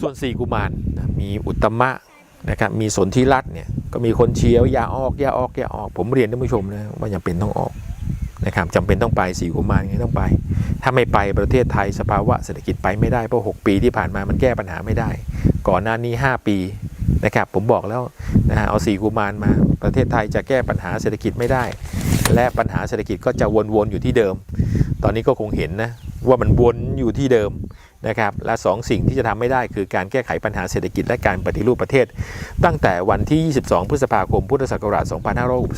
ส่วนสี่กุมารมีอุตมะนะครับมีสนธิรัตน์เนี่ยก็มีคนเชียร์ว่าอย่าออกอย่าออกอย่าออกผมเรียนท่านผู้ชมนะว่าจำเป็นต้องออกนะครับจำเป็นต้องไปสี่กุมารไงต้องไป ถ้าไม่ไปประเทศไทยสภาวะเศรษฐกิจไปไม่ได้เพราะ6ปีที่ผ่านมามันแก้ปัญหาไม่ได้ ก่อนหน้านี้ 5 ปีนะครับผมบอกแล้วนะฮะเอาสี่กุมารมาประเทศไทยจะแก้ปัญหาเศรษฐกิจไม่ได้ และปัญหาเศรษฐกิจก็จะวนๆอยู่ที่เดิม ตอนนี้ก็คงเห็นนะว่ามันวนอยู่ที่เดิม นะครับและสองสิ่งที่จะทำไม่ได้คือการแก้ไขปัญหาเศรษฐกิจและการปฏิรูปประเทศ ตั้งแต่วันที่ 22 พฤษภาคม พุทธศักราช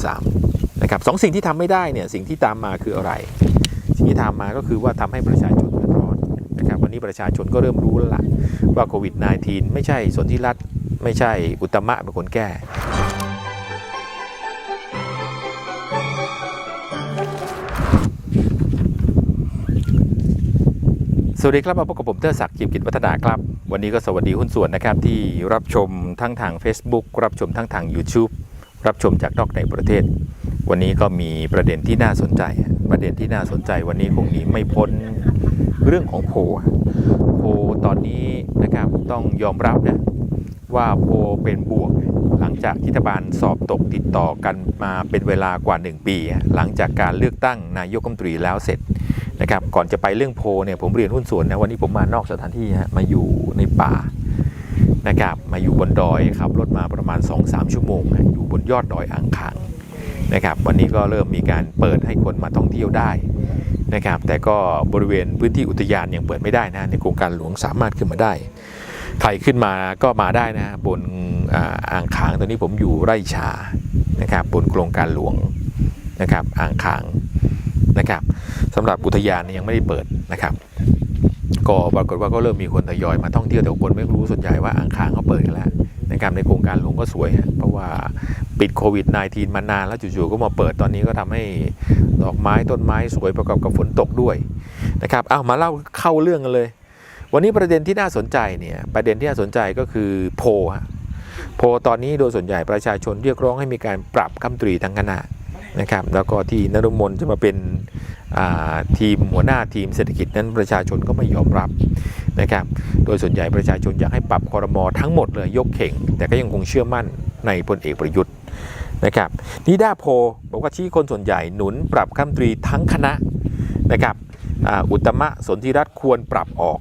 2563 นะครับสองสิ่งที่ทำไม่ได้เนี่ยสิ่งที่ตามมาคืออะไร สิ่งที่ตามมาก็คือว่าทำให้ประชาชนเดือดร้อนนะครับวันนี้ประชาชนก็เริ่มรู้แล้วล่ะว่าโควิด -19 ไม่ใช่สนธิรัตไม่ใช่อุตมะเป็นคนแก้ สวัสดีครับมาพบกับผมเตอศักดิ์จิมกิจวัฒนาครับ วันนี้ก็สวัสดีหุ้นส่วนนะครับ ที่รับชมทั้งทาง Facebook รับชมทั้งทาง YouTube รับชมจากนอกในประเทศ วันนี้ก็มีประเด็นที่น่าสนใจ ประเด็นที่น่าสนใจวันนี้คงหนีไม่พ้นเรื่องของโพโพตอนนี้นะครับต้องยอมรับนะว่าโพเป็นบวก หลังจากที่รัฐบาลสอบตกติดต่อกันมาเป็นเวลากว่า 1 ปี หลังจากการเลือกตั้งนายกรัฐมนตรีแล้วเสร็จ นะครับก่อนจะไปเรื่องโพเนี่ยผมเรียนหุ้นส่วนนะวันนี้ผมมานอกสถานที่ฮะมาอยู่ในป่านะครับมาอยู่บนดอยขับรถมาประมาณ 2-3 ชั่วโมงฮะอยู่บนยอดดอยอ่างขางนะครับวันนี้ก็เริ่มมีการเปิดให้คนมาท่องเที่ยวได้นะครับแต่ก็บริเวณพื้นที่อุทยานยังเปิดไม่ได้นะในโครงการหลวงสามารถขึ้นมาได้ใครขึ้นมาก็มาได้นะบนอ่าอ่างขางตอนนี้ผมอยู่ไร่ชานะครับบนโครงการหลวงนะครับอ่างขาง นะครับสำหรับอุทยานยังไม่ได้เปิดนะครับ ก็ปรากฏว่าก็เริ่มมีคนทยอยมาท่องเที่ยวแต่คนไม่รู้ส่วนใหญ่ว่าอ่างขางเขาเปิดกันแล้วนะครับในโครงการหลวงก็สวยฮะเพราะว่าปิดโควิด -19 มานานแล้วจู่ๆก็มาเปิดตอนนี้ก็ทำให้ดอกไม้ต้นไม้สวยประกอบกับฝนตกด้วยนะครับเอามาเล่าเข้าเรื่องกันเลย วันนี้ประเด็นที่น่าสนใจเนี่ยประเด็นที่น่าสนใจก็คือโพฮะโพตอนนี้โดยส่วนใหญ่ประชาชนเรียกร้องให้มีการปรับคำตรีทั้งคณะ นะครับแล้วก็ที่นรุมนจะมาเป็นทีมหัวหน้าทีมเศรษฐกิจนั้นประชาชนก็ไม่ยอมรับนะครับโดยส่วนใหญ่ประชาชนอยากให้ปรับคอรมอทั้งหมดเลยยกเข่ง แต่ก็ยังคงเชื่อมั่นในพลเอกประยุทธ์นะครับนิดาโพบอกว่าชี้คนส่วนใหญ่หนุนปรับคำตรีทั้งคณะนะครับอ,อุตมะสนธิรัตน์ควรปรับออก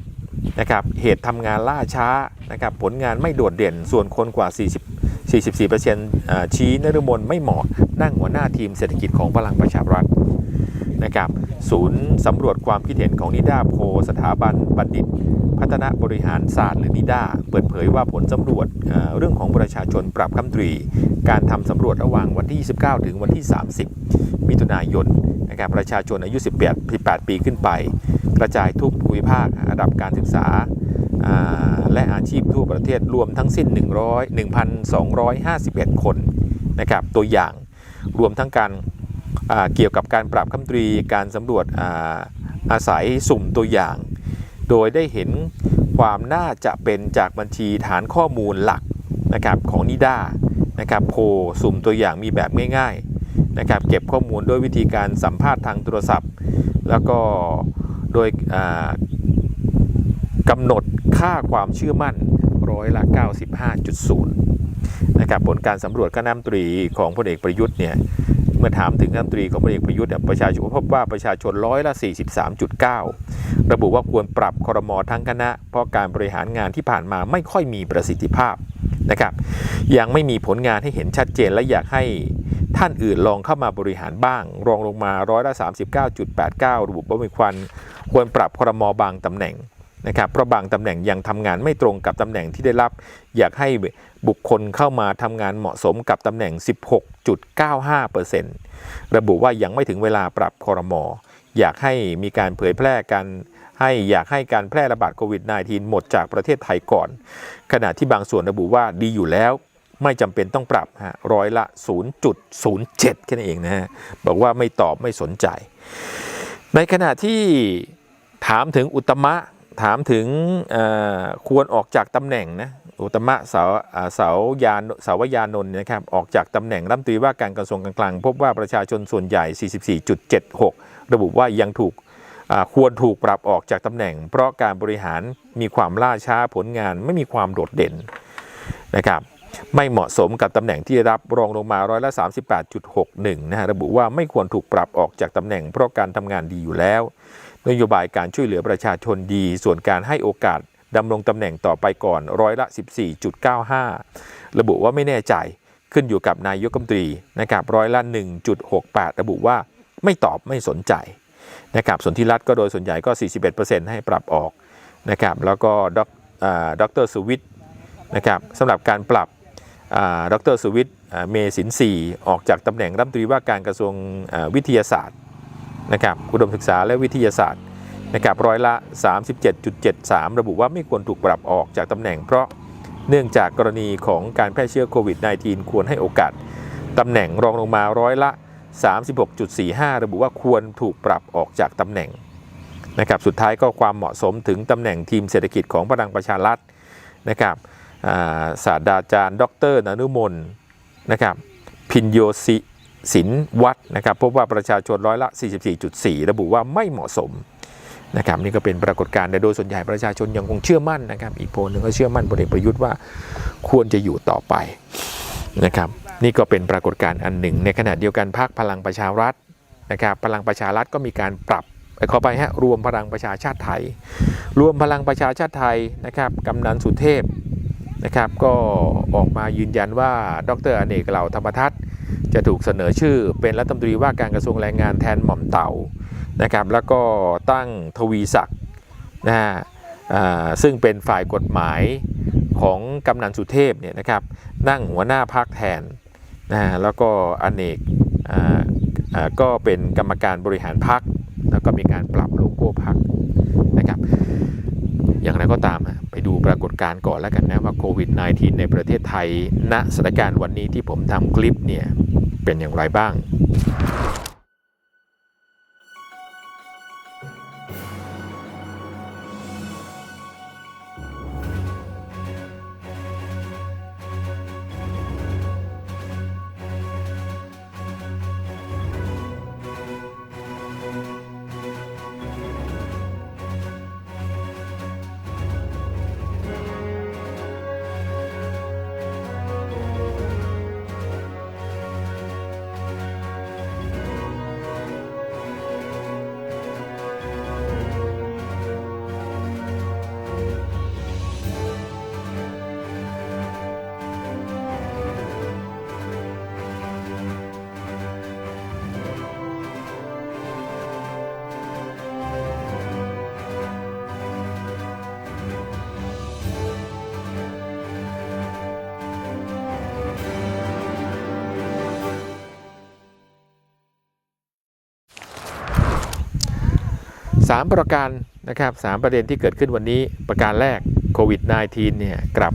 นะครับเหตุทำงานล่าช้านะครับผลงานไม่โดดเด่นส่วนคนกว่า 40 44%อ่าชี้นฤมลไม่เหมาะ นั่งหัวหน้าทีมเศรษฐกิจของพลังประชารัฐนะครับศูนย์สำรวจความคิดเห็นของนิด้าโพสถาบันบัณฑิต พัฒนาบริหารศาสตร์หรือนิด้าเปิดเผยว่าผลสำรวจเเรื่องของประชาชนปรับคำตรี การทำสำรวจระหว่างวันที่ 29 ถึงวันที่ 30 มิถุนายนนะครับประชาชนอายุ 18 18 ปีขึ้นไป กระจายทุกภูมิภาคระดับการศึกษาอ่าและอาชีพทั่วประเทศรวมทั้งสิ้น 100 1,251 คนนะครับตัวอย่าง รวมทั้งการเกี่ยวกับการปรับคำตรีการสำรวจอาอาศัยสุ่มตัวอย่าง โดยได้เห็นความน่าจะเป็นจากบัญชีฐานข้อมูลหลักนะครับของนิด้านะครับโพสุ่มตัวอย่างมีแบบง่ายๆนะครับเก็บข้อมูลด้วยวิธีการสัมภาษณ์ทางโทรศัพท์ แล้วก็โดยกำหนดค่าความเชื่อมั่นร้อยละ 95.0 นะครับผลการสำรวจคณะรัฐมนตรีของพลเอกประยุทธ์เนี่ยเมื่อถามถึงรัฐมนตรีของพลเอกประยุทธ์เนี่ยประชาชนพบว่าประชาชนร้อยละ 43.9 ระบุว่าควรปรับคอรมอทั้งคณะ เพราะการบริหารงานที่ผ่านมาไม่ค่อยมีประสิทธิภาพนะครับยังไม่มีผลงานให้เห็นชัดเจนและอยากให้ท่านอื่นลองเข้ามาบริหารบ้าง รองลงมาร้อยละ39.89 ระบุว่ามีควรควรปรับคอรมอบางตำแหน่ง นะครับเพราะบางตำแหน่งยังทำงานไม่ตรงกับตำแหน่งที่ได้รับ อยากให้บุคคลเข้ามาทำงานเหมาะสมกับตำแหน่ง 16.95%ระบุว่ายังไม่ถึงเวลาปรับคอรมออยากให้มีการเผยแพร่กันให้อยากให้การแพร่ระบาดโควิด -19 หมดจากประเทศไทยก่อน ขณะที่บางส่วนระบุว่าดีอยู่แล้ว ไม่จำเป็นต้องปรับฮะร้อยละ 0.07 แค่นั้นเองนะฮะบอกว่าไม่ตอบไม่สนใจ ในขณะที่ถามถึงอุตตมะ ถามถึงควรออกจากตำแหน่งนะอุตมะเสาอ่าเสายานเสาวยานนท์นะครับออกจากตำแหน่งรัฐมนตรีว่าการกระทรวงการคลัง พบว่าประชาชนส่วนใหญ่ 44.76 ระบุว่ายังถูกควรถูกปรับออกจากตำแหน่ง เพราะการบริหารมีความล่าช้าผลงานไม่มีความโดดเด่นนะครับไม่เหมาะสมกับตำแหน่งที่ได้รับรองลงมาร้อยละ38.61นะฮะระบุว่าไม่ควรถูกปรับออกจากตำแหน่งเพราะการทำงานดีอยู่แล้ว นโยบายการช่วยเหลือประชาชนดี ส่วนการให้โอกาสดำรงตำแหน่งต่อไปก่อนร้อยละ 14.95 ระบุว่าไม่แน่ใจขึ้นอยู่กับนายกรัฐมนตรีนะครับร้อยละ 1.68 ระบุว่าไม่ตอบไม่สนใจนะครับส่วนที่รัฐก็โดยส่วนใหญ่ก็ 41%ให้ปรับออกนะครับแล้วก็ด็อกอ่าดรสุวิทย์นะครับสำหรับการปรับด็อ่าดรสุวิทย์เมสินทรีออกจากตำแหน่งรัฐมนตรีว่าการกระทรวงวิทยาศาสตร์ นะครับอุดมศึกษาและวิทยาศาสตร์นะครับร้อยละ 37.73 ระบุว่าไม่ควรถูกปรับออกจากตำแหน่ง เพราะเนื่องจากกรณีของการแพร่เชื้อโควิด -19 ควรให้โอกาสตำแหน่งรองลงมาร้อยละ 36.45 ระบุว่าควรถูกปรับออกจากตำแหน่งนะครับสุดท้ายก็ความเหมาะสมถึงตำแหน่งทีมเศรษฐกิจของพลังประชารัฐนะครับศาสตราจารย์ ดร นนุมนนะครับพินโยสิ ศิสินวัดนะครับพบว่าประชาชนร้อยละ 44.4 ระบุว่าไม่เหมาะสมนะครับนี่ก็เป็นปรากฏการณ์แต่โดยส่วนใหญ่ประชาชนยังคงเชื่อมั่นนะครับ อีกโพลหนึ่งก็เชื่อมั่นพลเอกประยุทธ์ว่าควรจะอยู่ต่อไปนะครับนี่ก็เป็นปรากฏการณ์อันหนึ่ง ในขณะเดียวกันพรรคพลังประชารัฐนะครับพลังประชารัฐก็มีการปรับขอไปฮะรวมพลังประชาชาติไทย รวมพลังประชาชาติไทยนะครับกำนันสุเทพนะครับก็ออกมายืนยันว่าดรอเนกเหล่าธรรมทัศน์ จะถูกเสนอชื่อเป็นรัฐมนตรีว่าการกระทรวงแรงงานแทนหม่อมเต่านะครับแล้วก็ตั้งทวีศักดิ์นะฮะซึ่งเป็นฝ่ายกฎหมายของกำนันสุเทพเนี่ยนะครับนั่งหัวหน้าพักแทนนะฮะแล้วก็อเนกก็เป็นกรรมการบริหารพัก แล้วก็มีการปรับโลโก้พัก อย่างไรก็ตามอะไปดูปรากฏการณ์ก่อนแล้วกันนะว่าโควิด -19 ในประเทศไทย ณสถานการณ์วันนี้ที่ผมทำคลิปเนี่ย เป็นอย่างไรบ้าง 3 ประการนะครับสามประเด็นที่เกิดขึ้นวันนี้ประการแรกโควิด -19 เนี่ยกลับ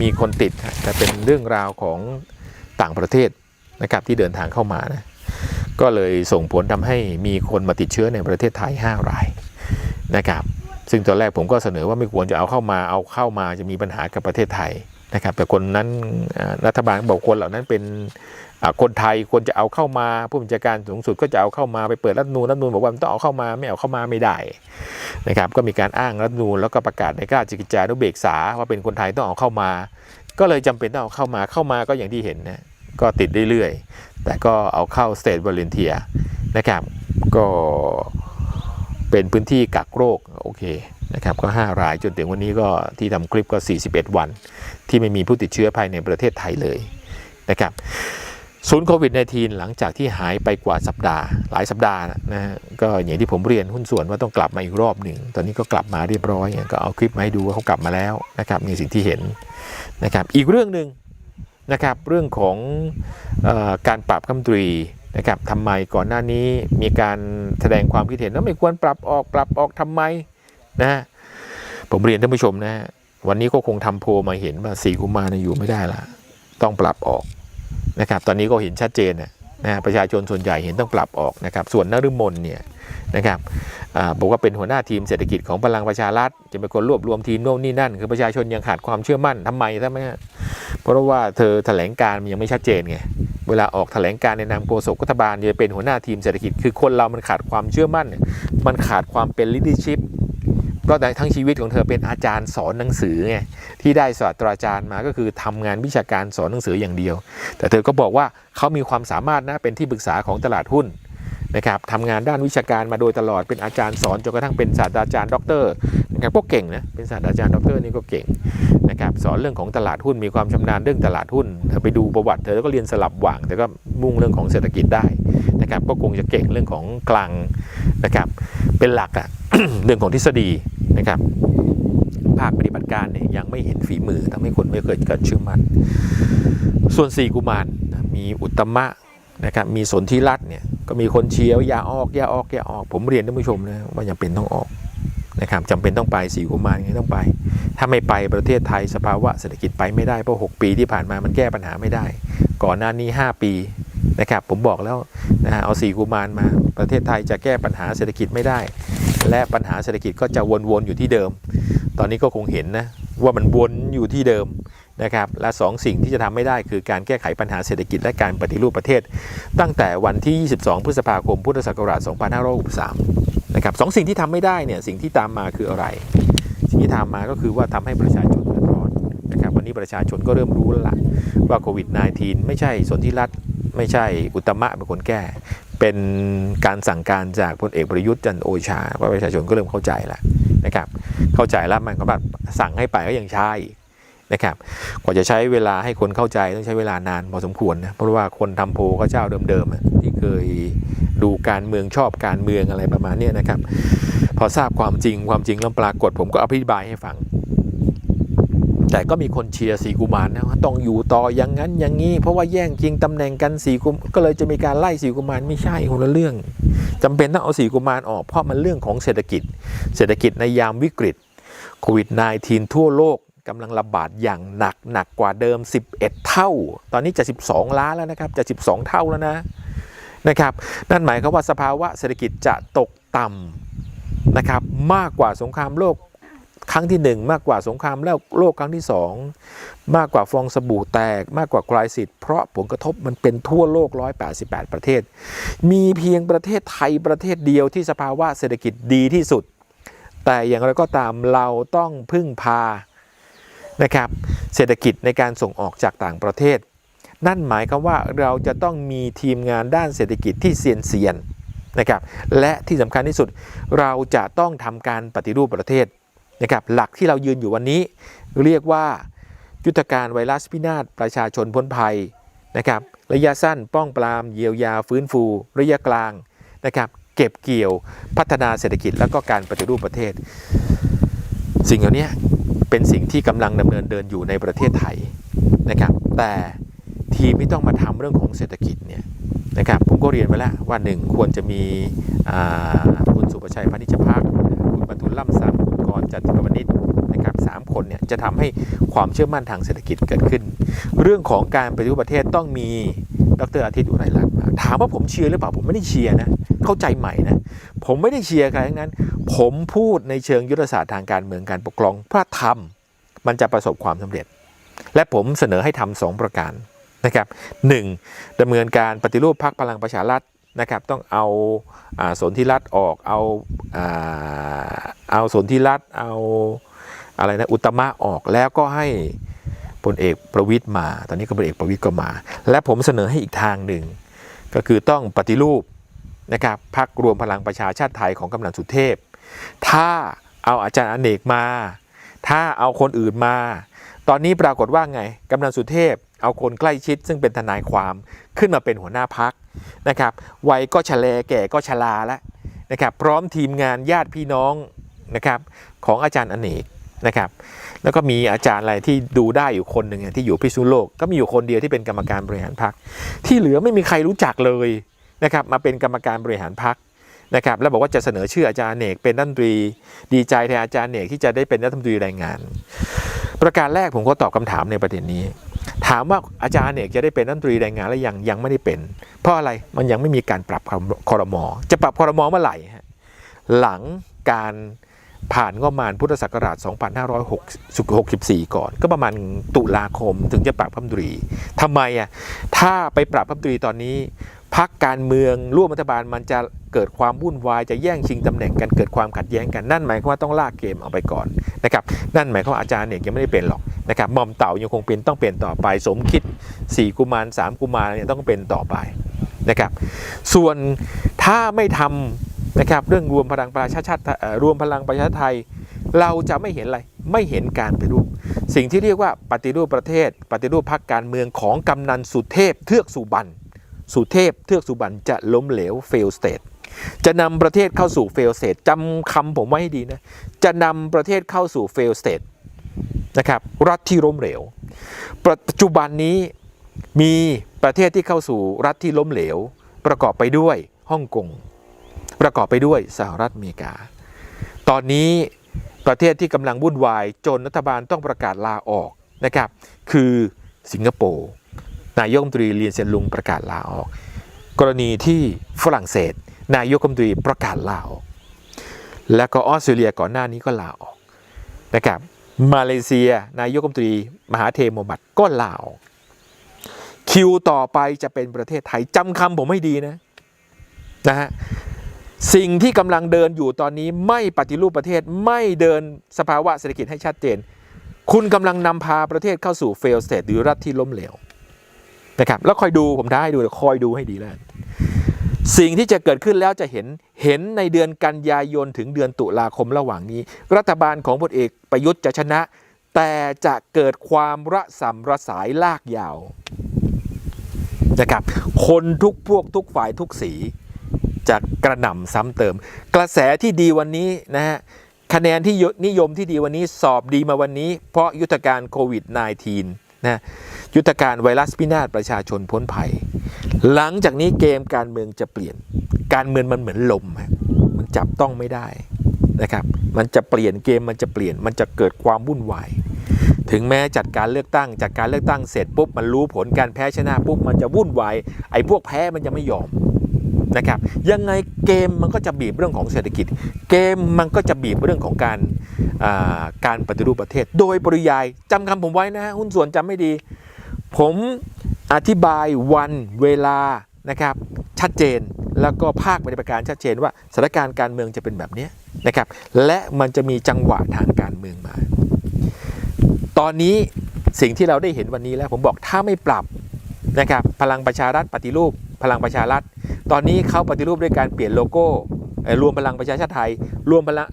มีคนติดฮะแต่เป็นเรื่องราวของต่างประเทศนะครับที่เดินทางเข้ามานะก็เลยส่งผลทำให้มีคนมาติดเชื้อในประเทศไทย 5 รายนะครับซึ่งตอนแรกผมก็เสนอว่าไม่ควรจะเอาเข้ามาเอาเข้ามาจะมีปัญหากับประเทศไทยนะครับแต่คนนั้นรัฐบาลบอกคนเหล่านั้นเป็น คนไทยควรจะเอาเข้ามาผู้บัญชาการสูงสุดก็จะเอาเข้ามาไปเปิดรัฐนูนรัฐนูนบอกว่ามันต้องเอาเข้ามาไม่เอาเข้ามาไม่ได้นะครับก็มีการอ้างรัฐนูนแล้วก็ประกาศในราชกิจจานุเบกษาว่าเป็นคนไทยต้องเอาเข้ามา ก็เลยจำเป็นต้องเอาเข้ามาเข้ามาก็อย่างที่เห็นนะก็ติดเรื่อยๆ แต่ก็เอาเข้าสเตทวอลเนเทียนะครับก็เป็นพื้นที่กักโรคโอเคนะครับก็ 5 รายจนถึงวันนี้ก็ที่ทำคลิปก็ 41 วัน ที่ไม่มีผู้ติดเชื้อภายในประเทศไทยเลยนะครับ ศูนย์โควิด -19 หลังจากที่หายไปกว่าสัปดาห์ หลายสัปดาห์นะฮะก็อย่างที่ผมเรียนหุ้นส่วนว่าต้องกลับมาอีกรอบหนึ่ง ตอนนี้ก็กลับมาเรียบร้อยก็เอาคลิปมาให้ดูว่าเขากลับมาแล้วนะครับมีสิ่งที่เห็นนะครับอีกเรื่องหนึ่งนะครับเรื่องของออการปรับคำตรีนะครับทำไมก่อนหน้านี้มีการแสดงความคิดเห็นว่าไม่ควรปรับออกปรับออกทำไมนะฮะผมเรียนท่านผู้ชมนะวันนี้ก็คงทำโพลมาเห็นว่าสีกุมารอยู่ไม่ได้ละต้องปรับออก นะครับตอนนี้ก็เห็นชัดเจนนะนะประชาชนส่วนใหญ่เห็นต้องปรับออกนะครับส่วนนฤมลเนี่ยนะครับอบอกว่าเป็นหัวหน้าทีมเศรษฐกิจของพลังประชารัฐจะเป็นคนรวบรวมทีมโน่นนี่นั่น คือประชาชนยังขาดความเชื่อมั่นทำไมทำไหมฮะเพราะว่าเธอแถลงการมันยังไม่ชัดเจนไงเวลาออกแถลงการในนามโฆษกรัฐบาลจะเป็นหัวหน้าทีมเศรษฐกิจคือคนเรามันขาดความเชื่อมั่นเนี่ยมันขาดความเป็น leadership เพ ก็ในทั้งชีวิตของเธอเป็นอาจารย์สอนหนังสือไงที่ได้ศาสตราจารย์มาก็คือทำงานวิชาการสอนหนังสืออย่างเดียว แต่เธอก็บอกว่าเขามีความสามารถนะเป็นที่ปรึกษาของตลาดหุ้นนะครับทำงานด้านวิชาการมาโดยตลอดเป็นอาจารย์สอนจนกระทั่งเป็นศาสตราจารย์ด็อกเตอร์ นะครับก็เก่งนะเป็นศาสตราจารย์ด็อกเตอร์นี่ก็เก่งนะครับสอนเรื่องของตลาดหุ้นมีความชำนาญเรื่องตลาดหุ้นเธอไปดูประวัติเธอแล้วก็เรียนสลับหว่างแต่ก็มุ่งเรื่องของเศรษฐกิจได้นะครับก็คงจะเก่งเรื่องของกลางนะครับเป็นหลักอะเรื่องของทฤษฎีนะครับภาคปฏิบัติการเนี่ยยังไม่เห็นฝีมือทำให้คนไม่เคยเกิดเชื่อมั่นส่วนสี่กุมารมีอุตมะนะครับมีสนธิรัตน์เนี่ยก็มีคนเชียร์ว่าอย่าออกอย่าออกอย่าออก ผมเรียนท่านผู้ชมนะว่าจำเป็นต้องออก นะครับจำเป็นต้องไปสี่กุมารไงต้องไป ถ้าไม่ไปประเทศไทยสภาวะเศรษฐกิจไปไม่ได้เพราะ 6 ปีที่ผ่านมามันแก้ปัญหาไม่ได้ ก่อนหน้านี้ 5 ปีนะครับผมบอกแล้วนะฮะเอาสี่กุมารมาประเทศไทยจะแก้ปัญหาเศรษฐกิจไม่ได้ และปัญหาเศรษฐกิจก็จะวนๆอยู่ที่เดิม ตอนนี้ก็คงเห็นนะว่ามันวนอยู่ที่เดิมนะครับและสองสิ่งที่จะทำไม่ได้คือการแก้ไขปัญหาเศรษฐกิจและการปฏิรูปประเทศ ตั้งแต่วันที่ 22 พฤษภาคม พุทธศักราช 2563 นะครับสองสิ่งที่ทำไม่ได้เนี่ยสิ่งที่ตามมาคืออะไร สิ่งที่ตามมาก็คือว่าทำให้ประชาชนเดือดร้อนนะครับวันนี้ประชาชนก็เริ่มรู้แล้วล่ะว่าโควิด -19 ไม่ใช่สนธิรัตไม่ใช่อุตมะเป็นคนแก้ เป็นการสั่งการจากพลเอกประยุทธ์จันโอชาว่าประชาชนก็เริ่มเข้าใจแล้วนะครับเข้าใจแล้วมันก็แบบสั่งให้ไปก็ยังใช้าอีก นะครับกว่าจะใช้เวลาให้คนเข้าใจต้องใช้เวลานานพอสมควรนะเพราะว่าคนทำโพก็เจ้าเดิมๆที่เคยดูการเมืองชอบการเมืองอะไรประมาณนี้นะครับ พอทราบความจริงความจริงแล้วปรากฏผมก็อธิบายให้ฟัง แต่ก็มีคนเชียร์สีกุมารนะว่าต้องอยู่ต่ออย่างนั้นอย่างนี้ เพราะว่าแย่งจริงตำแหน่งกันสีกุมก็เลยจะมีการไล่สีกุมารไม่ใช่คนละเรื่องจำเป็นต้องเอาสีกุมารออกเพราะมันเรื่องของเศรษฐกิจ เศรษฐกิจในยามวิกฤตโควิด -19 ทั่วโลก กำลังระบาดอย่างหนักหนักกว่าเดิม 11 เท่า ตอนนี้จะ 12 ล้านแล้วนะครับ จะ 12 เท่าแล้วนะนะครับนั่นหมายความว่าสภาวะเศรษฐกิจจะตกต่ำนะครับมากกว่าสงครามโลกครั้งที่ 1 มากกว่าสงครามแล้วโลกครั้งที่ 2 มากกว่าฟองสบู่แตก มากกว่าคลายสิทธิ์เพราะผลกระทบมันเป็นทั่วโลก 188 ประเทศ มีเพียงประเทศไทยประเทศเดียวที่สภาวะเศรษฐกิจดีที่สุด แต่อย่างไรก็ตามเราต้องพึ่งพา นะครับเศรษฐกิจในการส่งออกจากต่างประเทศ นั่นหมายความว่าเราจะต้องมีทีมงานด้านเศรษฐกิจที่เซียนเซียนนะครับและที่สำคัญที่สุดเราจะต้องทำการปฏิรูปประเทศนะครับหลักที่เรายืนอยู่วันนี้ เรียกว่ายุทธการไวรัสพินาศประชาชนพ้นภัยนะครับระยะสั้นป้องปรามเยียวยาฟื้นฟู ระยะกลางนะครับเก็บเกี่ยวพัฒนาเศรษฐกิจแล้วก็การปฏิรูปประเทศ สิ่งเหล่านี้ เป็นสิ่งที่กำลังดำเนินเดินอยู่ในประเทศไทยนะครับแต่ทีมที่ต้องมาทำเรื่องของเศรษฐกิจเนี่ยนะครับผมก็เรียนไว้แล้วว่าหนึ่งควรจะมีคุณสุประชัยพานิชพักคุณบรรทุลล่ำซ้ำคุณกรจันทกวนิช นะครับสามคนเนี่ยจะทำให้ความเชื่อมั่นทางเศรษฐกิจเกิดขึ้น เรื่องของการปฏิรูปประเทศต้องมีดรอาทิตย์อุไรรัตน์ถามว่าผมเชียร์หรือเปล่าผมไม่ได้เชียร์นะเข้าใจใหม่นะผมไม่ได้เชียร์ใครทั้งนั้น ผมพูดในเชิงยุทธศาสตร์ทางการเมืองการปกครองพระธรรม มันจะประสบความสำเร็จ และผมเสนอให้ทำสองประการนะครับหนึ่งดำเนินการปฏิรูปพรรคพลังประชารัฐนะครับต้องเอาอาสนธิรัตน์ออกเอาอาเอาสนธิรัตน์เอา อะไรนะอุตมะออกแล้วก็ให้พลเอกประวิตย์มา ตอนนี้ก็พลเอกประวิตย์ก็มา และผมเสนอให้อีกทางหนึ่ง ก็คือต้องปฏิรูปนะครับพักรวมพลังประชาชาติไทยของกำนันสุเทพ ถ้าเอาอาจารย์อเนกมา ถ้าเอาคนอื่นมา ตอนนี้ปรากฏว่าไงกำนันสุเทพ เอาคนใกล้ชิด ซึ่งเป็นทนายความขึ้นมาเป็นหัวหน้าพักนะครับวัยก็ชะแลแก่ก็ชราแล้วนะครับพร้อมทีมงานญาติพี่น้องนะครับของอาจารย์อเนก นะครับแล้วก็มีอาจารย์อะไรที่ดูได้อยู่คนหนึ่งที่อยู่พิษณุโลกก็มีอยู่คนเดียวที่เป็นกรรมการบริหารพักที่เหลือไม่มีใครรู้จักเลยนะครับมาเป็นกรรมการบริหารพักนะครับแล้วบอกว่าจะเสนอชื่ออาจารย์เนกเป็นรัฐมนตรี ดีใจแทนอาจารย์เนกที่จะได้เป็นรัฐมนตรีแรงงาน ประการแรกผมก็ตอบคำถามในประเด็นนี้ ถามว่าอาจารย์เนกจะได้เป็นรัฐมนตรีแรงงานแล้วยังยังไม่ได้เป็น เพราะอะไรมันยังไม่มีการปรับคอรมอจะปรับคอรมอเมื่อไหร่หลังการ ผ่านงบประมาณพุทธศักราช 2564 ก่อน ก็ประมาณตุลาคมถึงจะปรับรัมนตรีทำไมอะถ้าไปปรับรัมนตรีตอนนี้พักการเมืองร่วมรัฐบาลมันจะเกิดความวุ่นวายจะแย่งชิงตำแหน่งกันเกิดความขัดแย้งกันนั่นหมายความว่าต้องลากเกมเอาไปก่อนนะครับนั่นหมายความว่าอาจารย์เนี่ยยังไม่ได้เป็นหรอกนะครับหมอมเต่ายังคงเป็นต้องเป็นต่อไป สมคิด 4 กุมาร 3 กุมารเนี่ยต้องเป็นต่อไปนะครับส่วนถ้าไม่ทำ นะครับเรื่องรวมพลังประชาชาติรวมพลังประชาไทย เราจะไม่เห็นอะไรไม่เห็นการปฏิรูป สิ่งที่เรียกว่าปฏิรูปประเทศ ปฏิรูปพรรคการเมืองของกำนันสุเทพเทือกสุบรรณสุเทพเทือกสุบรรณจะล้มเหลว fail state จะนำประเทศเข้าสู่ fail state จำคำผมไว้ให้ดีนะจะนำประเทศเข้าสู่ fail state นะครับรัฐที่ล้มเหลว ปัจจุบันนี้มีประเทศที่เข้าสู่รัฐที่ล้มเหลว ประกอบไปด้วยฮ่องกง ประกอบไปด้วยสหรัฐอเมริกา ตอนนี้ประเทศที่กำลังวุ่นวายจนรัฐบาลต้องประกาศลาออกนะครับ คือสิงคโปร์นายกรัฐมนตรีเลียนเซียนลุงประกาศลาออก กรณีที่ฝรั่งเศส นายกรัฐมนตรีประกาศลาออก แล้วก็ออสเตรเลียก่อนหน้านี้ก็ลาออกนะครับมาเลเซีย นายกรัฐมนตรีมหาเทมฮัมหมัดก็ลาออกคิวต่อไปจะเป็นประเทศไทยจำคำผมให้ดีนะนะฮะ สิ่งที่กำลังเดินอยู่ตอนนี้ไม่ปฏิรูปประเทศไม่เดินสภาวะเศรษฐกิจให้ชัดเจน คุณกำลังนำพาประเทศเข้าสู่ fail state หรือรัฐที่ล้มเหลวนะครับแล้วคอยดูผมท้าให้ดูคอยดูให้ดีแล้วสิ่งที่จะเกิดขึ้นแล้วจะเห็นเห็นในเดือนกันยายนถึงเดือนตุลาคมระหว่างนี้ รัฐบาลของพลเอกประยุทธ์จะชนะ แต่จะเกิดความระสำระสายลากยาวนะครับคนทุกพวกทุกฝ่ายทุกสี จะกระหน่ำซ้ำเติม กระแสที่ดีวันนี้นะฮะคะแนนที่นิยมที่ดีวันนี้สอบดีมาวันนี้ เพราะยุทธการโควิด -19 นะยุทธการไวรัสพินาศประชาชนพ้นภัย หลังจากนี้เกมการเมืองจะเปลี่ยน การเมืองมันเหมือนลมมันจับต้องไม่ได้นะครับมันจะเปลี่ยนเกมมันจะเปลี่ยนมันจะเกิดความวุ่นวายถึงแม้จัดการเลือกตั้งจัดการเลือกตั้งเสร็จปุ๊บมันรู้ผลการแพ้ชนะปุ๊บมันจะวุ่นวายไอ้พวกแพ้มันจะไม่ยอม นะครับยังไงเกมมันก็จะบีบเรื่องของเศรษฐกิจ เกมมันก็จะบีบเรื่องของการาการปฏิรูปประเทศ โดยปริยายจำคำผมไว้นะฮะหุ้นส่วนจำไม่ดี ผมอธิบายวันเวลานะครับชัดเจนแล้วก็ภาคปฏิบัติการชัดเจนว่าสถานการณ์การเมืองจะเป็นแบบนี้นะครับและมันจะมีจังหวะทางการเมืองมา ตอนนี้สิ่งที่เราได้เห็นวันนี้แล้วผมบอกถ้าไม่ปรับนะครับพลังประชารัฐปฏิรูป พลังประชารัฐ ตอนนี้เขาปฏิรูปด้วยการเปลี่ยนโลโก้รวมพลังประชาชาติไทย รวมพลัง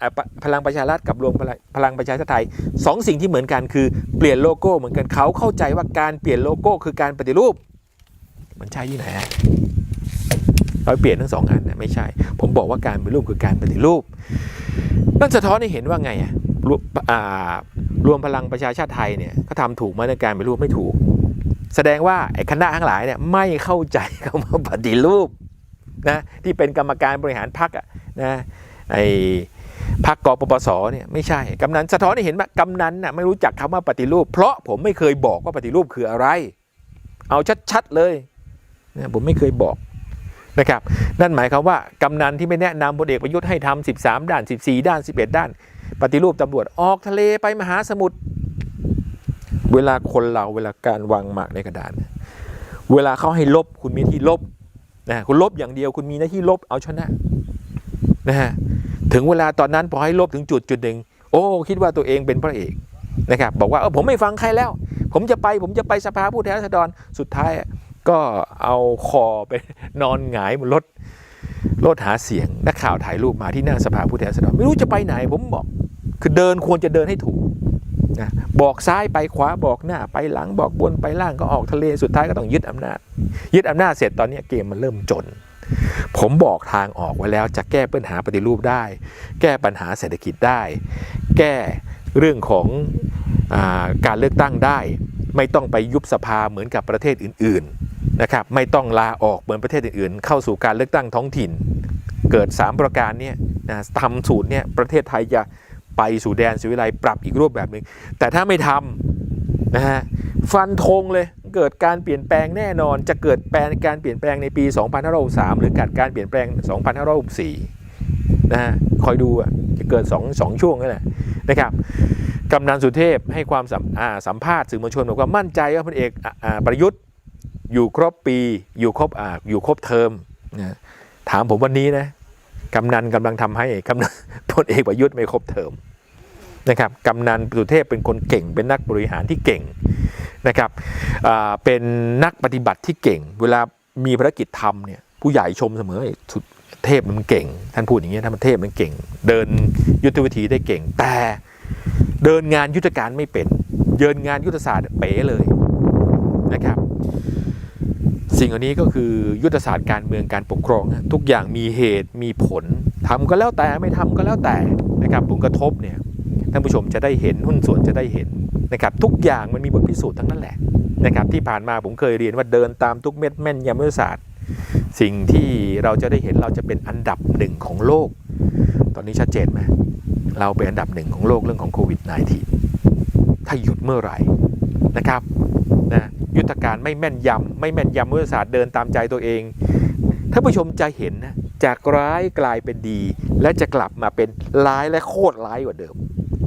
พลังประชารัฐกับรวมพลังพลังประชาชาติไทยสองสิ่งที่เหมือนกันคือเปลี่ยนโลโก้เหมือนกันเขาเข้าใจว่าการเปลี่ยนโลโก้คือการปฏิรูป มันใช่ที่ไหนเราเปลี่ยนทั้งสองอันนะไม่ใช่ ผมบอกว่าการปฏิรูปคือการปฏิรูป นั่นสะท้อนให้เห็นว่าไงอะรวมอ่ารวมพลังประชาชาติไทยเนี่ยเขาทำถูกไหมในการปฏิรูปไม่ถูก แสดงว่าไอ้คณะทั้งหลายเนี่ยไม่เข้าใจคำว่าปฏิรูปนะที่เป็นกรรมการบริหารพรรคอะนะไอ้พรรคกปปสเนี่ยไม่ใช่กำนันสะท้อนให้เห็นว่ากำนันน่ะไม่รู้จักคำว่าปฏิรูป เพราะผมไม่เคยบอกว่าปฏิรูปคืออะไร เอาชัดๆเลยนะผมไม่เคยบอกนะครับ นั่นหมายความว่ากำนันที่ไม่แนะนำพลเอกประยุทธ์ให้ทำ13 ด้าน 14 ด้าน 11 ด้าน ปฏิรูปตำรวจออกทะเลไปมหาสมุทร เวลาคนเราเวลาการวางหมากในกระดาน เวลาเขาให้ลบคุณมีหน้าที่ลบนะคุณลบอย่างเดียวคุณมีหน้าที่ลบเอาชนะนะฮะถึงเวลาตอนนั้นพอให้ลบถึงจุดจุดหนึ่งโอ้คิดว่าตัวเองเป็นพระเอกนะครับบอกว่าเออผมไม่ฟังใครแล้ว ผมจะไปผมจะไปสภาผู้แทนราษฎรสุดท้ายก็เอาคอไปนอนหงายบนรถรถหาเสียงนักข่าวถ่ายรูปมาที่หน้าสภาผู้แทนราษฎรไม่รู้จะไปไหนผมบอก คือเดินควรจะเดินให้ถูก นะบอกซ้ายไปขวาบอกหน้าไปหลังบอกบนไปล่างก็ออกทะเลสุดท้ายก็ต้องยึดอำนาจ ยึดอำนาจเสร็จตอนนี้เกมมันเริ่มจน ผมบอกทางออกไว้แล้วจะแก้ปัญหาปฏิรูปได้ แก้ปัญหาเศรษฐกิจได้ แก้เรื่องของอาการเลือกตั้งได้ ไม่ต้องไปยุบสภาเหมือนกับประเทศอื่นๆนะครับไม่ต้องลาออกเหมือนประเทศอื่นๆ เข้าสู่การเลือกตั้งท้องถิ่น เกิด 3 ประการเนี้นะทำสูตรเนี่ยประเทศไทยจะ ไปสู่แดนสิวิไลปรับอีกรูปแบบหนึ่งแต่ถ้าไม่ทำนะฮะฟันธงเลยเกิดการเปลี่ยนแปลงแน่นอนจะเกิดแปลงการเปลี่ยนแปลงในปี 2563หรือกิดการเปลี่ยนแปลง 2564นะฮะคอยดูอะจะเกิดสองสองช่วงนั่นแหละนะครับกำนันสุเทพให้ความสัมสัมภาษณ์สื่อมวลชนบอกว่ามั่นใจว่าพลเอกออประยุทธ์อยู่ครบปีอยู่ครบออยู่ครบเทอมนะถามผมวันนี้นะ กำนันกำลังทำให้กำนันพลเอกประยุทธ์ไม่ครบเทอมนะครับกำนันสุเทพเป็นคนเก่ง เป็นนักบริหารที่เก่งนะครับเป็นนักปฏิบัติที่เก่ง เวลามีภารกิจทำเนี่ยผู้ใหญ่ชมเสมอสุเทพมันเก่ง ท่านพูดอย่างนี้ท่านเทพมันเก่ง เดินยุทธวิธีได้เก่ง แต่เดินงานยุทธการไม่เป็น เดินงานยุทธศาสตร์เป๋เลยนะครับ สิ่งเหล่านี้ก็คือยุทธศาสตร์การเมืองการปกครอง ทุกอย่างมีเหตุมีผลทำก็แล้วแต่ไม่ทำก็แล้วแต่นะครับผลกระทบเนี่ยท่านผู้ชมจะได้เห็นหุ้นส่วนจะได้เห็นนะครับทุกอย่างมันมีบทพิสูจน์ทั้งนั้นแหละนะครับที่ผ่านมาผมเคยเรียนว่าเดินตามทุกเม็ดแม่นยำยุทธศาสตร์ สิ่งที่เราจะได้เห็นเราจะเป็นอันดับหนึ่งของโลก ตอนนี้ชัดเจนไหมเราเป็นอันดับหนึ่งของโลกเรื่องของโควิด -19 ถ้าหยุดเมื่อไหร่นะครับ นะยุทธการไม่แม่นยำไม่แม่นยำวิทยาศาสตร์เดินตามใจตัวเองท่านผู้ชมจะเห็นนะจากร้ายกลายเป็นดี และจะกลับมาเป็นร้ายและโคตรร้ายกว่าเดิม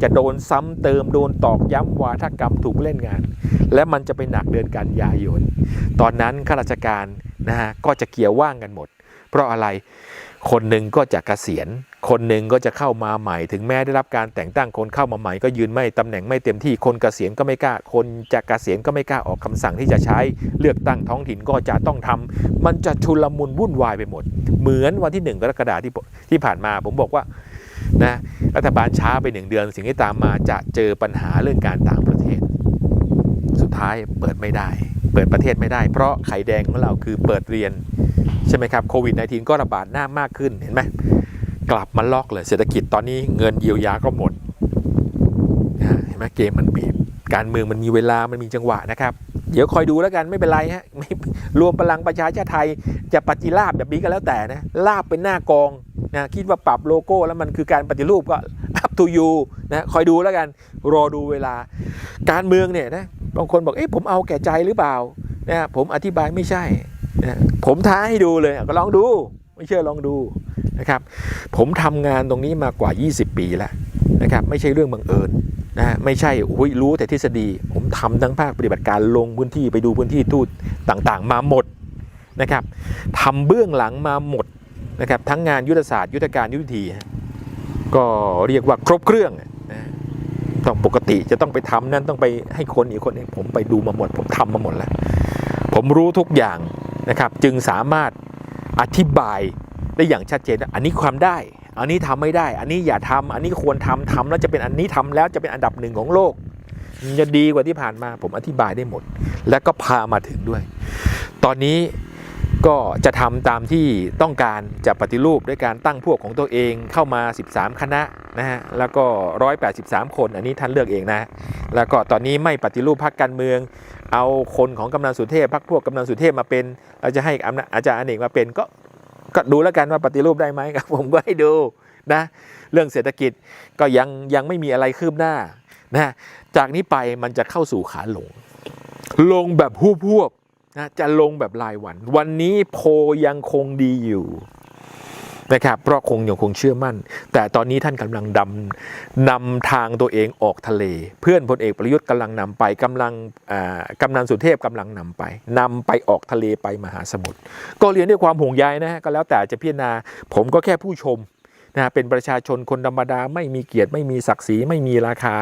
จะโดนซ้ำเติมโดนตอกย้ำวาทกรรมถูกเล่นงาน และมันจะไปหนักเดือนกันยายน ตอนนั้นข้าราชการนะฮะก็จะเกี่ยวว่างกันหมด เพราะอะไร คนหนึ่งก็จะกะเกษียณ คนหนึ่งก็จะเข้ามาใหม่ ถึงแม้ได้รับการแต่งตั้งคนเข้ามาใหม่ก็ยืนไม่ตำแหน่งไม่เต็มที่ คนเกษียณก็ไม่กล้า คนจะเกษียณก็ไม่กล้าออกคำสั่งที่จะใช้ เลือกตั้งท้องถิ่นก็จะต้องทำมันจะชุลมุนวุ่นวายไปหมด เหมือนวันที่หนึ่งกรกฎาคมที่ที่ผ่านมาผมบอกว่านะรัฐบาลช้าไปหนึ่งเดือน สิ่งที่ตามมาจะเจอปัญหาเรื่องการต่างประเทศ สุดท้ายเปิดไม่ได้ เปิดประเทศไม่ได้ เพราะไข่แดงของเราคือเปิดเรียน ใช่ไหมครับโควิด -19 ก็ระบาดหน้ามากขึ้นเห็นไหมกลับมาล็อกเลยเศรษฐกิจตอนนี้เงินเยียวยาก็หมดเห็นไหมเกมมันบีบการเมืองมันมีเวลามันมีจังหวะนะครับ เดี๋ยวคอยดูแล้วกันไม่เป็นไรฮะไม่รวมพลังประชาชาติไทยจะปฏิลาบแบบนี้ก็แล้วแต่นะลาบเป็นหน้ากองนะคิดว่าปรับโลโก้แล้วมันคือการปฏิรูปก็ up to you นะคอยดูแล้วกันรอดูเวลา การเมืองเนี่ยนะบางคนบอกเอ๊ะผมเอาแก่ใจหรือเปล่านะผมอธิบายไม่ใช่ ผมท้าให้ดูเลยก็ลองดูไม่เชื่อลองดูนะครับผมทำงานตรงนี้มากว่า 20 ปีแล้วนะครับไม่ใช่เรื่องบังเอิญนะไม่ใช่อุ้ยรู้แต่ทฤษฎี ผมทำทั้งภาคปฏิบัติการลงพื้นที่ไปดูพื้นที่ทูตต่างๆ มาหมดนะครับทำเบื้องหลังมาหมดนะครับทั้งงานยุทธศาสตร์ยุทธการยุทธวิธี ก็เรียกว่าครบเครื่องนะต้องปกติจะต้องไปทำนั่นต้องไปให้คนอีกคนหนึ่งผมไปดูมาหมด ผมทำมาหมดแล้ว ผมรู้ทุกอย่าง นะครับจึงสามารถอธิบายได้อย่างชัดเจน อันนี้ความได้ อันนี้ทำไม่ได้ อันนี้อย่าทำอันนี้ควรทำทำแล้วจะเป็นอันนี้ทำแล้วจะเป็นอันดับหนึ่งของโลกจะดีกว่าที่ผ่านมาผมอธิบายได้หมด และก็พามาถึงด้วย ตอนนี้ ก็จะทำตามที่ต้องการจะปฏิรูปด้วยการตั้งพวกของตัวเองเข้ามา 13 คณะนะฮะแล้วก็ 183 คนอันนี้ท่านเลือกเองนะ แล้วก็ตอนนี้ไม่ปฏิรูปพรรคการเมือง เอาคนของกำนันสุเทพพรรคพวกกำนันสุเทพมาเป็นเราจะให้อำนาจอาจารย์อเนกมาเป็นก็ก็ดูแล้วกันว่าปฏิรูปได้ไหมครับผมก็ให้ดูนะเรื่องเศรษฐกิจก็ยังยังไม่มีอะไรคืบหน้านะจากนี้ไปมันจะเข้าสู่ขาลง ลงแบบหูพวบ นะจะลงแบบรายวัน วันนี้โพยังคงดีอยู่นะครับเพราะคงยังคงเชื่อมั่น แต่ตอนนี้ท่านกำลังดำนำทางตัวเองออกทะเล เพื่อนพลเอกประยุทธ์กำลังนำไปกำลังกำนันสุเทพกำลังนำไปนำไปออกทะเลไปมหาสมุทรก็เรียนด้วยความห่วงใยนะฮะก็แล้วแต่จะพิจารณาผมก็แค่ผู้ชม นะเป็นประชาชนคนธรรมดาไม่มีเกียรติไม่มีศักดิ์ศรีไม่มีราคา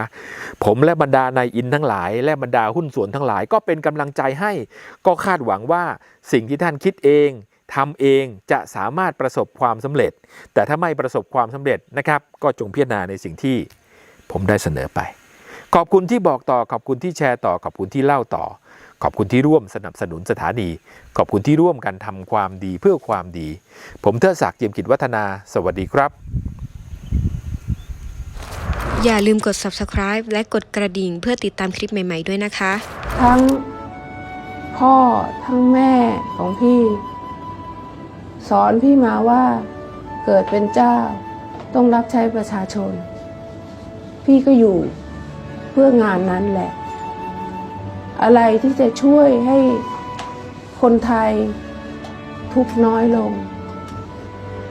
ผมและบรรดานายอินทั้งหลาย และบรรดาหุ้นส่วนทั้งหลาย ก็เป็นกำลังใจให้ ก็คาดหวังว่าสิ่งที่ท่านคิดเองทำเองจะสามารถประสบความสำเร็จ แต่ถ้าไม่ประสบความสำเร็จนะครับ ก็จงพิจารณาในสิ่งที่ผมได้เสนอไป ขอบคุณที่บอกต่อขอบคุณที่แชร์ต่อขอบคุณที่เล่าต่อ ขอบคุณที่ร่วมสนับสนุนสถานี ขอบคุณที่ร่วมกันทำความดีเพื่อความดี ผมเทิดศักดิ์เจียมกิจวัฒนา สวัสดีครับ อย่าลืมกด subscribe และกดกระดิ่งเพื่อติดตามคลิปใหม่ ๆ ด้วยนะคะ ทั้งพ่อทั้งแม่ของพี่ สอนพี่มาว่าเกิดเป็นเจ้าต้องรับใช้ประชาชน พี่ก็อยู่เพื่องานนั้นแหละ อะไรที่จะช่วยให้คนไทยทุกน้อยลง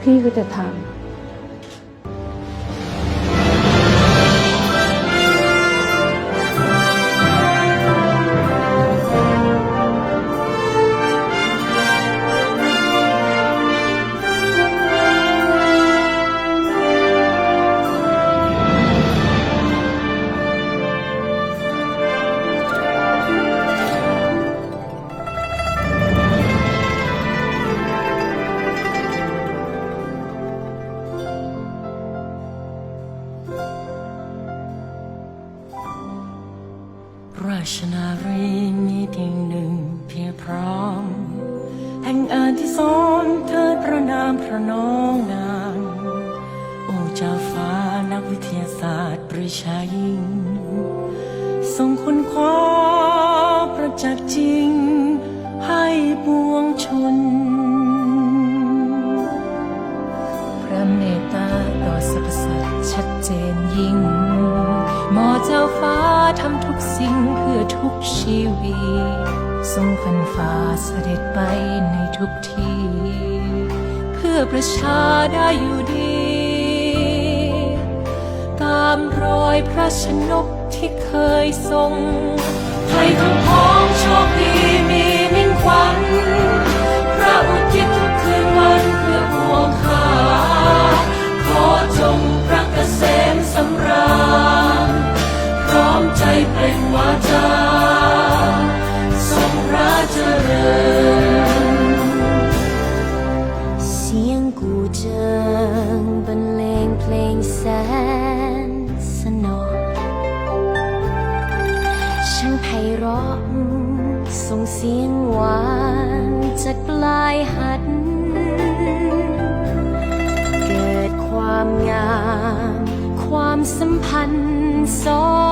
พี่ก็จะทำ ชายิ่งทรงค้นคว้าประจักษ์จริง ให้ปวงชน พระเมตตาต่อสรรพสัตว์ชัดเจนยิ่ง หมอเจ้าฟ้าทำทุกสิ่งเพื่อทุกชีวิตทรงพันฟ้าเสด็จไปในทุกที่ เพื่อประชาได้อยู่ดีามรอยพระชนกที่เคยทรงให้ทั้งพ้องโชคดีมีมิ่งขวัญพระอุทิศทุกคืนวันเพื่อพวงขาขอจงพระเกษมสำราญพร้อมใจเปล่งวาจา น